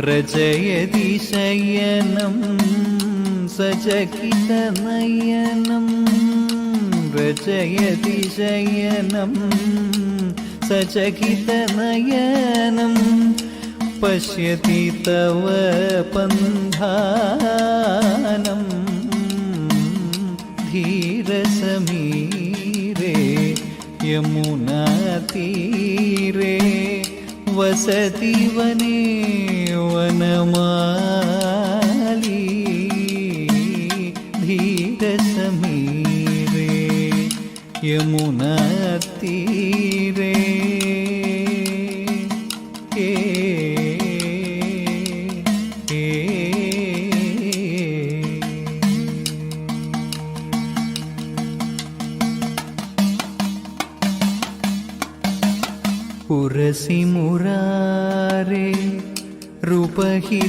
रजयदिशयनं सजकितनयनं रजयदिशयनं सजकितनयनं पश्यति तव पन्धानं धीरसमीरे यमुनातीरे वसति वने वनमाली यमुना तीरे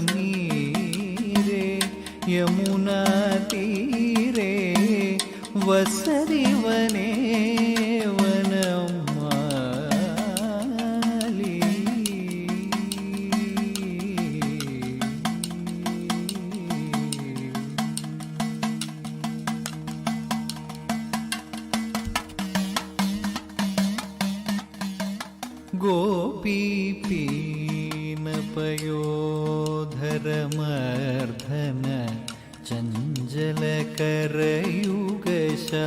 मीरे यमुना तीरे वसरी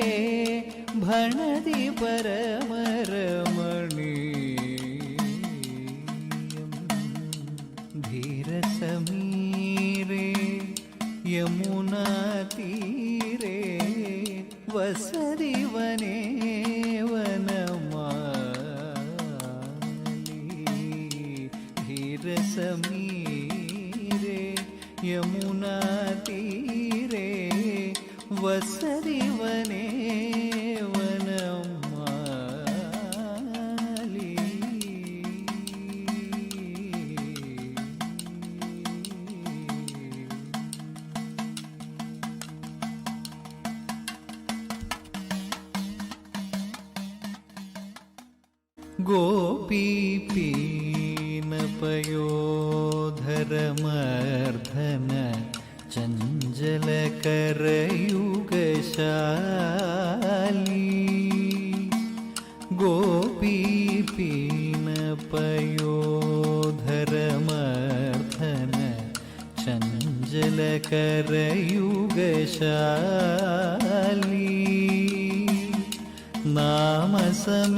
वे धीर परमरमणि धीरसमीरे यमुनातीरे वसरी वने धीर वनमाली धीरसमीरे यमुनातीरे वस गोपीपीनपयोधरमर्धन चञ्जलकरयुगशाली गोपीपीनपयोधरमर्धन चञ्जलकरयुगशाली नाम सम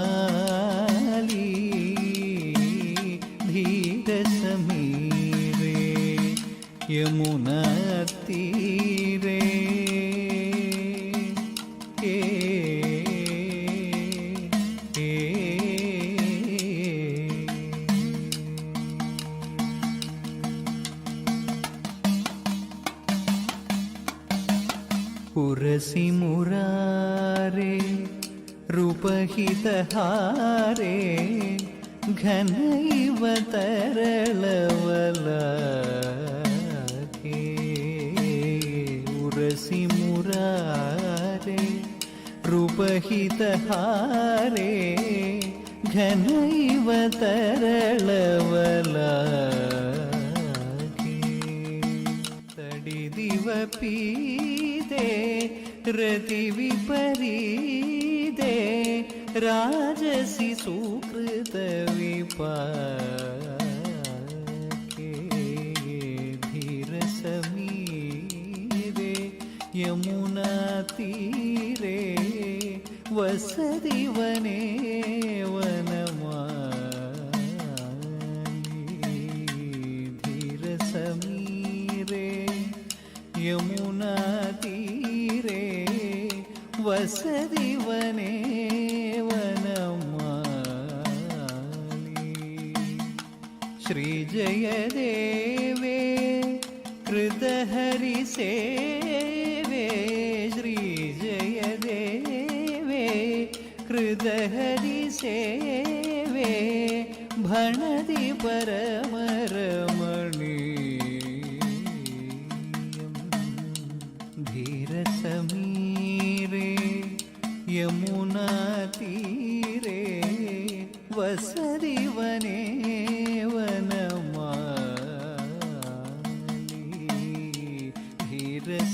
യമുന ಘನೈವ ತರಳವಲಾಗಿ ತಡಿದಿವ ಪೀದೆ ರತಿ ವಿಪರೀದೆ ರಾಜಸಿ ಸುಕೃತ ವಿಪಾ यमुना तीरे वसदिवने வசதி வனேவனமாலி ஸ்ரீஜயதேவே கிருதஹரி சேவே ஸ்ரீஜயதேவே கிருதஹரி சேவே भणति परम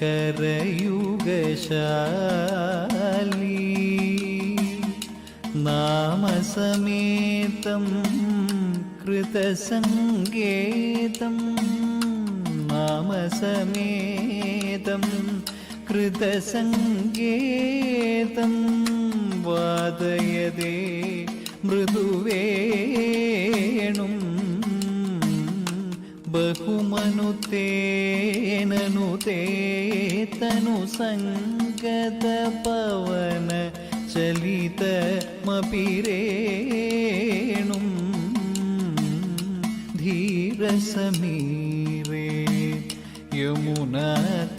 കരയുഗശാലി നാമസമേതം കൃതസങ്കേതം നാമസമേതം കൃതസങ്കേതം വാദയതേ മൃദുവേണും ബഹുമനുതേ तनु सङ्गत पवन चलितमपिरेणुम् धीरसमीरे यमुनातीरे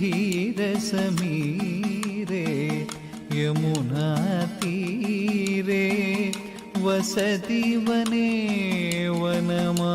धीरसमीरे यमुनातीरे वसति वने वनमा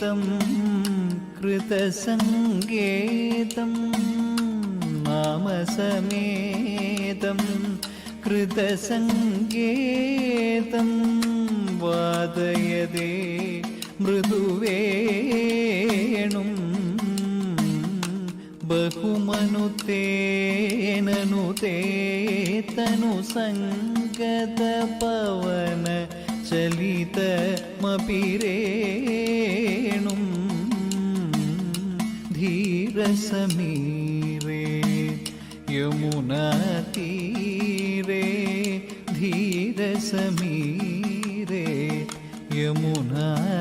സംഗീതം कृतसङ्गीतं नामसमेतं कृतसङ्गीतं वादयदे मृदुवेणुं बहुमनुतेननुते तनुसङ्गतपवन चलितमपि रे समीरे यमुना तीरे धीर समीरे यमुना